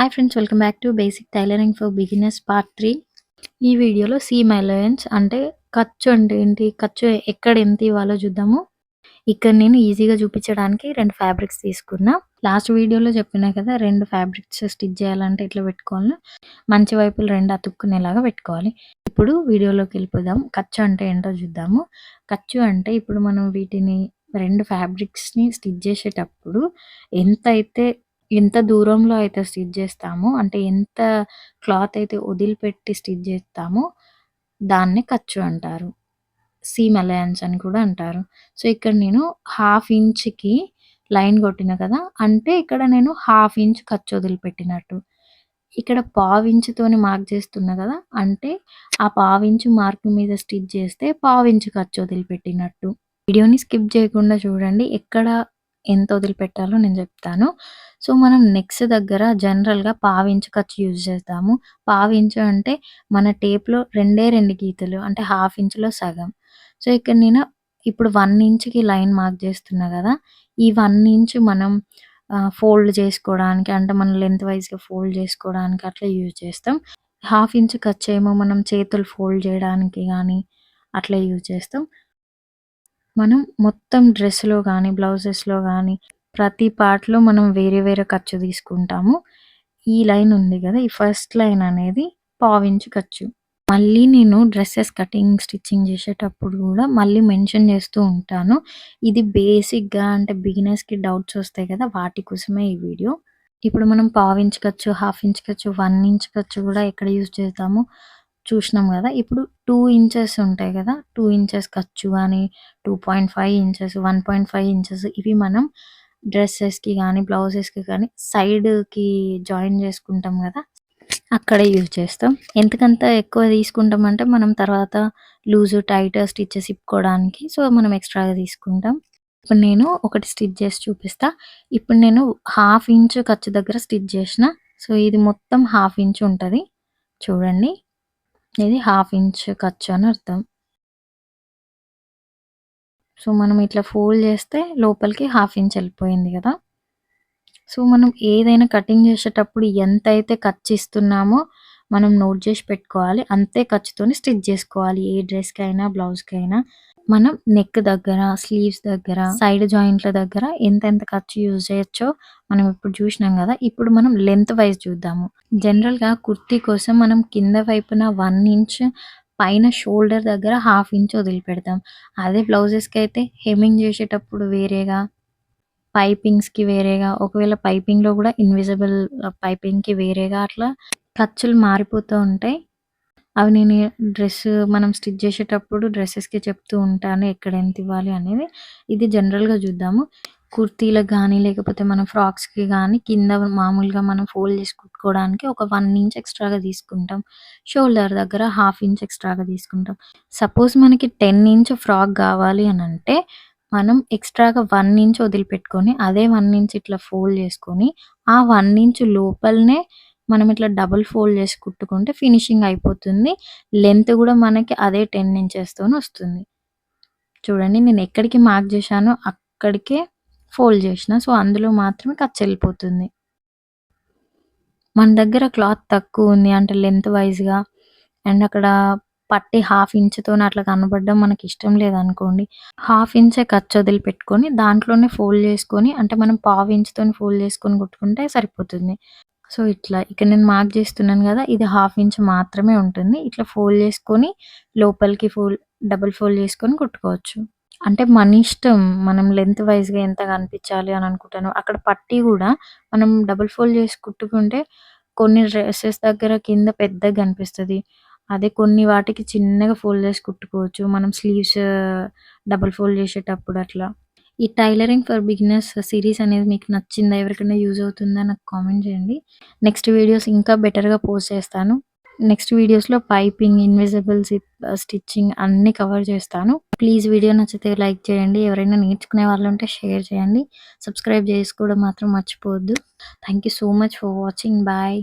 Hi friends welcome back to basic tailoring for beginners part three ఈ వీడియోలో seam alliance అంటే ఖర్చు అంటే ఏంటి? ఖర్చు ఎక్కడ ఎంత ఇవ్వాలో చూద్దాము. ఇక్కడ నేను ఈజీగా చూపించడానికి రెండు ఫ్యాబ్రిక్స్ తీసుకున్నా. లాస్ట్ వీడియోలో చెప్పినా కదా రెండు ఫ్యాబ్రిక్స్ స్టిచ్ చేయాలంటే ఎట్లా పెట్టుకోవాలి మంచి వైపులు రెండు అతుక్కునేలాగా పెట్టుకోవాలి. ఇప్పుడు వీడియోలోకి వెళ్ళిపోదాం. ఖర్చు అంటే ఏంటో చూద్దాము. ఖర్చు అంటే ఇప్పుడు మనం వీటిని రెండు ఫ్యాబ్రిక్స్ని స్టిచ్ చేసేటప్పుడు ఎంత అయితే ఎంత దూరంలో అయితే స్టిచ్ చేస్తామో అంటే ఎంత క్లాత్ అయితే వదిలిపెట్టి స్టిచ్ చేస్తామో దాన్ని ఖర్చు అంటారు. సీమ్ అలయన్స్ అని కూడా అంటారు. సో ఇక్కడ నేను హాఫ్ ఇంచ్కి లైన్ కొట్టిన కదా అంటే ఇక్కడ నేను హాఫ్ ఇంచ్ ఖర్చు వదిలిపెట్టినట్టు. ఇక్కడ పావు ఇంచుతోని మార్క్ చేస్తున్నా కదా అంటే ఆ పావు ఇంచు మార్క్ మీద స్టిచ్ చేస్తే పావు ఇంచు ఖర్చు వదిలిపెట్టినట్టు. వీడియోని స్కిప్ చేయకుండా చూడండి. ఎక్కడ ఎంత వదిలిపెట్టాలో నేను చెప్తాను. సో మనం నెక్స్ట్ దగ్గర జనరల్గా పావించు ఖర్చు యూజ్ చేస్తాము పావించు అంటే మన టేప్లో రెండే రెండు గీతలు అంటే హాఫ్ ఇంచులో సగం. సో ఇక్కడ నేను ఇప్పుడు వన్ ఇంచ్కి లైన్ మార్క్ చేస్తున్నా కదా ఈ వన్ ఇంచ్ మనం ఫోల్డ్ చేసుకోవడానికి అంటే మనం లెంత్ వైజ్గా ఫోల్డ్ చేసుకోవడానికి అట్లా యూజ్ చేస్తాం. హాఫ్ ఇంచ్ ఖర్చు ఏమో మనం చేతులు ఫోల్డ్ చేయడానికి కానీ అట్లా యూజ్ చేస్తాం. మనం మొత్తం డ్రెస్‌లో గానీ, బ్లౌజెస్‌లో కానీ ప్రతి పార్ట్‌లో మనం వేరే వేరే ఖర్చు తీసుకుంటాము. ఈ లైన్ ఉంది గదా! ఈ ఫస్ట్ లైన్ అనేది పావించు ఖర్చు. మళ్ళీ నేను డ్రెస్సెస్ కటింగ్, స్టిచ్చింగ్ చేసేటప్పుడు కూడా మళ్ళీ మెన్షన్ చేస్తూ ఉంటాను. ఇది బేసిక్‌గా అంటే బిగినర్స్‌కి డౌట్స్ వస్తాయి కదా! వాటి కోసమే ఈ వీడియో. ఇప్పుడు మనం పావించు ఖర్చు, హాఫ్ ఇంచ్ ఖర్చు, వన్ ఇంచ్ ఖర్చు కూడా ఎక్కడ యూజ్ చేస్తాము చూసినాం కదా. ఇప్పుడు టూ ఇంచెస్ ఉంటాయి కదా. టూ ఇంచెస్ ఖర్చు కానీ two point five inches one point five inches ఇవి మనం డ్రెస్సెస్కి కానీ బ్లౌజెస్కి కానీ సైడ్కి జాయిన్ చేసుకుంటాం కదా. అక్కడే యూజ్ చేస్తాం. ఎంతకంత ఎక్కువ తీసుకుంటాం అంటే మనం తర్వాత లూజు టైట్ స్టిచ్చెస్ ఇప్పుకోవడానికి సో మనం ఎక్స్ట్రాగా తీసుకుంటాం. ఇప్పుడు నేను ఒకటి స్టిచ్ చేసి చూపిస్తా. ఇప్పుడు నేను హాఫ్ ఇంచ్ ఖర్చు దగ్గర స్టిచ్ చేసిన. సో ఇది మొత్తం హాఫ్ ఇంచ్ ఉంటుంది. చూడండి. ఇది హాఫ్ ఇంచ్ ఖర్చు అని అర్థం. సో మనం ఇట్లా ఫోల్డ్ చేస్తే లోపలికి హాఫ్ ఇంచ్ వెళ్ళిపోయింది కదా. సో మనం ఏదైనా కటింగ్ చేసేటప్పుడు ఎంత అయితే ఖర్చు ఇస్తున్నామో మనం నోట్ చేసి పెట్టుకోవాలి. అంతే ఖర్చుతోని స్టిచ్ చేసుకోవాలి. ఏ డ్రెస్కి అయినా బ్లౌజ్కి అయినా మనం నెక్ దగ్గర స్లీవ్స్ దగ్గర సైడ్ జాయింట్ల దగ్గర ఎంతెంత ఖర్చు యూజ్ చేయొచ్చో మనం ఇప్పుడు చూసినాం కదా ఇప్పుడు మనం లెంత్ వైజ్ చూద్దాము. జనరల్గా కుర్తీ కోసం మనం కింద వైపున వన్ ఇంచ్ పైన షోల్డర్ దగ్గర హాఫ్ ఇంచ్ వదిలిపెడతాం. అదే బ్లౌజెస్కి అయితే హెమ్మింగ్ చేసేటప్పుడు వేరేగా పైపింగ్స్కి వేరేగా ఒకవేళ పైపింగ్లో కూడా ఇన్విజిబుల్ పైపింగ్కి వేరేగా అట్లా ఖర్చులు మారిపోతూ ఉంటాయి. అవి నేను డ్రెస్ మనం స్టిచ్ చేసేటప్పుడు డ్రెస్సెస్‌కి చెప్తూ ఉంటాను. ఎక్కడ ఎంత ఇవ్వాలి అనేది. ఇది జనరల్‌గా చూద్దాము. కుర్తీలకు కానీ లేకపోతే మన ఫ్రాక్స్‌కి కానీ కింద మామూలుగా మనం ఫోల్డ్ చేసి కుట్టుకోవడానికి ఒక వన్ ఇంచ్ ఎక్స్‌ట్రాగా తీసుకుంటాం. షోల్డర్ దగ్గర హాఫ్ ఇంచ్ ఎక్స్‌ట్రాగా తీసుకుంటాం. సపోజ్ మనకి టెన్ ఇంచ్ ఫ్రాక్ కావాలి అని అంటే మనం ఎక్స్‌ట్రాగా వన్ ఇంచ్ వదిలిపెట్టుకొని అదే వన్ ఇంచ్ ఇట్లా ఫోల్డ్ చేసుకొని ఆ వన్ ఇంచ్ లోపలనే మనం ఇట్లా డబుల్ ఫోల్డ్ చేసి కుట్టుకుంటే ఫినిషింగ్ అయిపోతుంది. లెంత్ కూడా మనకి అదే టెన్ ఇంచెస్తో వస్తుంది. చూడండి నేను ఎక్కడికి మార్క్ చేశానో అక్కడికే ఫోల్డ్ చేసిన. సో అందులో మాత్రమే ఖర్చు వెళ్ళిపోతుంది మన దగ్గర క్లాత్ తక్కువ ఉంది అంటే లెంత్ వైజ్గా అండ్ అక్కడ పట్టి హాఫ్ ఇంచ్తో అట్లా కనబడడం మనకి ఇష్టం లేదనుకోండి హాఫ్ ఇంచే ఖర్చు వదిలి పెట్టుకొని దాంట్లోనే ఫోల్డ్ చేసుకొని అంటే మనం పావు ఇంచుతో ఫోల్డ్ చేసుకొని కుట్టుకుంటే సరిపోతుంది. సో ఇట్లా ఇక్కడ నేను మార్క్ చేస్తున్నాను కదా ఇది హాఫ్ ఇంచ్ మాత్రమే ఉంటుంది. ఇట్లా ఫోల్డ్ చేసుకొని లోపలికి ఫోల్ డబుల్ ఫోల్డ్ చేసుకొని కుట్టుకోవచ్చు. అంటే మన ఇష్టం మనం లెంత్ వైజ్గా ఎంత కనిపించాలి అని అనుకుంటాను. అక్కడ పట్టి కూడా మనం డబుల్ ఫోల్డ్ చేసి కుట్టుకుంటే కొన్ని డ్రెస్సెస్ దగ్గర కింద పెద్దగా కనిపిస్తుంది. అదే కొన్ని వాటికి చిన్నగా ఫోల్డ్ చేసి కుట్టుకోవచ్చు. మనం స్లీవ్స్ డబుల్ ఫోల్డ్ చేసేటప్పుడు అట్లా. ఈ టైలరింగ్ ఫర్ బిగినర్స్ సిరీస్ అనేది మీకు నచ్చిందా? ఎవరికైనా యూజ్ అవుతుందా? నాకు కామెంట్ చేయండి. నెక్స్ట్ వీడియోస్ ఇంకా బెటర్గా పోస్ట్ చేస్తాను. నెక్స్ట్ వీడియోస్లో పైపింగ్ ఇన్విజిబుల్ స్టిచ్చింగ్ అన్నీ కవర్ చేస్తాను. ప్లీజ్ వీడియో నచ్చితే లైక్ చేయండి. ఎవరైనా నేర్చుకునే వాళ్ళు ఉంటే షేర్ చేయండి. సబ్స్క్రైబ్ చేసుకోవడం మాత్రం మర్చిపోవద్దు. Thank you so much for watching. Bye.